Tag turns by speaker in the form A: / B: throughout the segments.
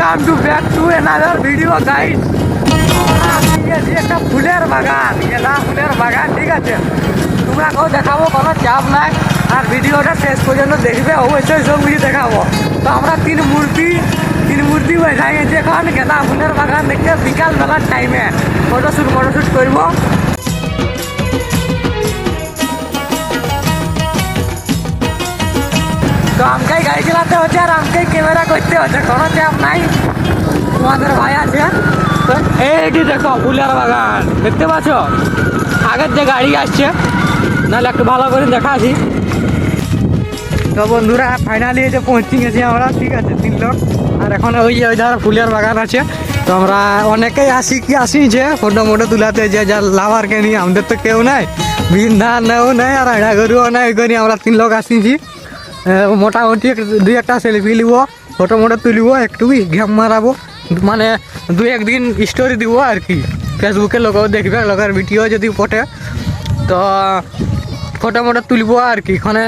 A: Welcome to back to another video guide একটা ফুলের বাগান গেলা ফুলের বাগান, ঠিক আছে? তোমরা কেউ দেখাবো, কোনো চাপ নাই। আর ভিডিওটা শেষ পর্যন্ত দেখবে, অবশ্যই সব কিছু দেখাবো। তো আমরা তিন মূর্তি তিন মূর্তি বসাই গেছি এখন। গেলা ফুলের বাগান দেখতে বিকাল বেলার টাইমে ফটোশ্যুট ফটোশ্যুট করব। তো আমাকেই গাড়ি চালাতে হচ্ছে, আর আমাকেই ক্যামেরা করতে হচ্ছে, কোনো চাপ নাই। তোমাদের ভাই আছে। তো এইটি দেখো ফুলের বাগান। দেখতে পাচ্ছ? আগের যে গাড়ি আসছে নাহলে একটু ভালো করে দেখাছি তো বন্ধুরা ফাইনালি যে পৌঁছে গেছি আমরা ঠিক আছে তিন লোক। আর এখন ওই যে ওই ধারে ফুলের বাগান আছে। তো আমরা অনেকেই আসি কি আসি যে ফটো মোটো তুলাতে যে যা লাভারকে নিয়ে আমাদের তো কেউ নাই। বিন্ধা নেও নাই আর আড়া গরুও নাই করে আমরা তিন লোক আসিছি। মোটামুটি দুই একটা সেলফি নিব। ফটো মোটো তুলিব, একটু ঘেম মারাবো। মানে দুই একদিন স্টোরি দিব আর কি। ফেসবুকে লোক দেখবে, লোকের ভিডিও যদি পটে তো ফটো মোটো তুলবো আর কি, এখানে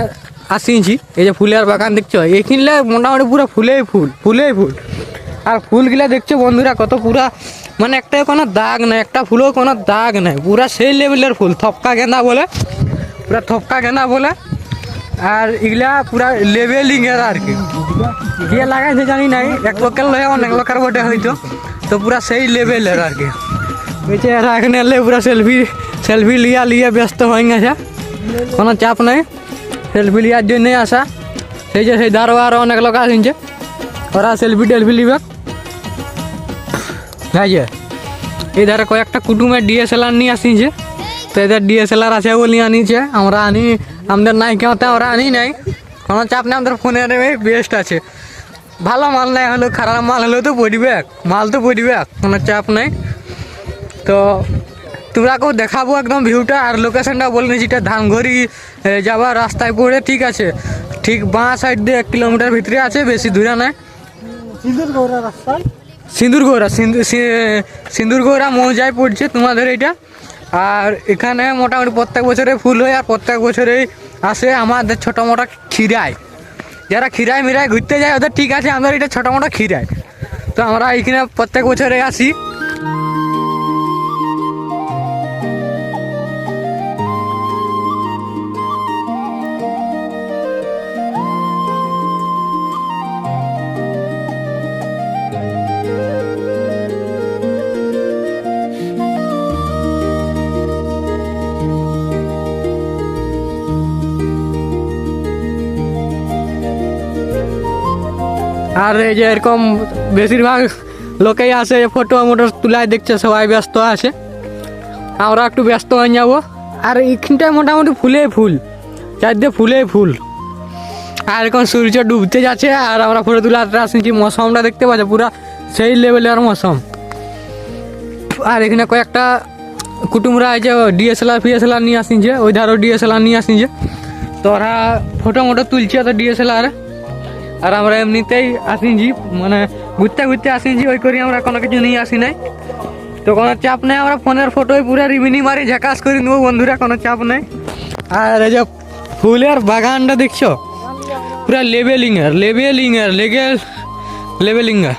A: আসিছি এই যে ফুলের বাগান দেখছ? এইখানলে মোটামুটি পুরো ফুলেই ফুল ফুলেই ফুল। আর ফুলগুলা দেখছ বন্ধুরা, কত পুরা মানে একটা কোনো দাগ নাই, একটা ফুলও কোনো দাগ নাই। পুরা সেই লেভেলের ফুল, থপকা গেঁদা বলে। পুরা থপকা গেঁদা বলে। আর এগুলা পুরা লেভেলিং এর আর কি। দিয়ে লাগাইছে জানি নাই, এক লোকের লয় অনেক লোকের বটে হয়তো। তো পুরা সেই লেভেলের আর কি। এরা এখানে এলে পুরা সেলফি সেলফি লিয়া লিয়ে ব্যস্ত হয়ে গেছে। কোনো চাপ নাই। সেলফি লিয়ার জন্যই আসা। সেই যে সেই আরও অনেক লোক আসছে ওরা সেলফি টেলফি লিবে। বুঝছে এই ধারে কয়েকটা কুটুমের ডিএসএলআর নিয়ে আসিছে তো এদের ডিএসএলআর আছে বলি আনিছে আমরা আনি আমাদের নাই কেউ ওরা আনি নাই। কোনো চাপ নেই আমাদের ফোনের বেস্ট আছে। ভালো মাল নাই হলেও খারাপ মাল হলেও তো পড়বে মাল তো পড়বে কোনো চাপ নাই। তো তোমরা কেউ দেখাবো একদম ভিউটা আর লোকেশনটা বলে নিয়েছি এটা ধানঘড়ি যাওয়ার রাস্তায় পড়ে ঠিক আছে। ঠিক বাঁ সাইড দিয়ে এক কিলোমিটার ভিতরে আছে বেশি দূরে নয়
B: সিঁদুর গৌরা
A: সিঁদুর গৌরা সিঁদুর গৌরা মৌজায় পড়ছে তোমাদের এটা। আর এখানে মোটামুটি প্রত্যেক বছরে ফুল হয় আর প্রত্যেক বছরেই আসে আমাদের ছোটো মোটো খিরায় যারা খিরায় মিরায় ঘুরতে যায়, ওদের ঠিক আছে, আমাদের এটা ছোটো মোটো খিরায় তো আমরা এইখানে প্রত্যেক বছরে আসি। আর এই যে এরকম বেশিরভাগ লোকেই আসে ফটো মোটো তুলায় দেখছে, সবাই ব্যস্ত আছে। আমরা একটু ব্যস্ত হয়ে যাব। আর এইখানটায় মোটামুটি ফুলে ফুল, চারদিকে ফুলে ফুল। আর এখন সূর্য ডুবতে যাচ্ছে, আর আমরা ফটো তুলাতে আসছি মৌসুমটা দেখতে পাচ্ছি, পুরা সেই লেভেলের মৌসুম। আর এখানে কয়েকটা কুটুমরা এই যে ডিএসএলআর ফিএসএলআর নিয়ে আসিছে ওই ধারও ডিএসএলআর নিয়ে আসিছে তো ওরা ফটো মোটো তুলছে তো ডিএসএলআর আর আমরা এমনিতেই আসিছি মানে ঘুরতে ঘুরতে আসিছি ওই করি আমরা কোনো কিছু নিয়ে আসি নাই। তো কোনো চাপ নেই, আমরা ফোনের ফটোয় পুরো রিমিনি মারি, ঝাকাস করে নেব বন্ধুরা, কোনো চাপ নেই। আর এই যে ফুলের বাগানটা দেখছ? পুরা লেবেলিং এর লেবেলিং এর লেগে লেবেলিং এর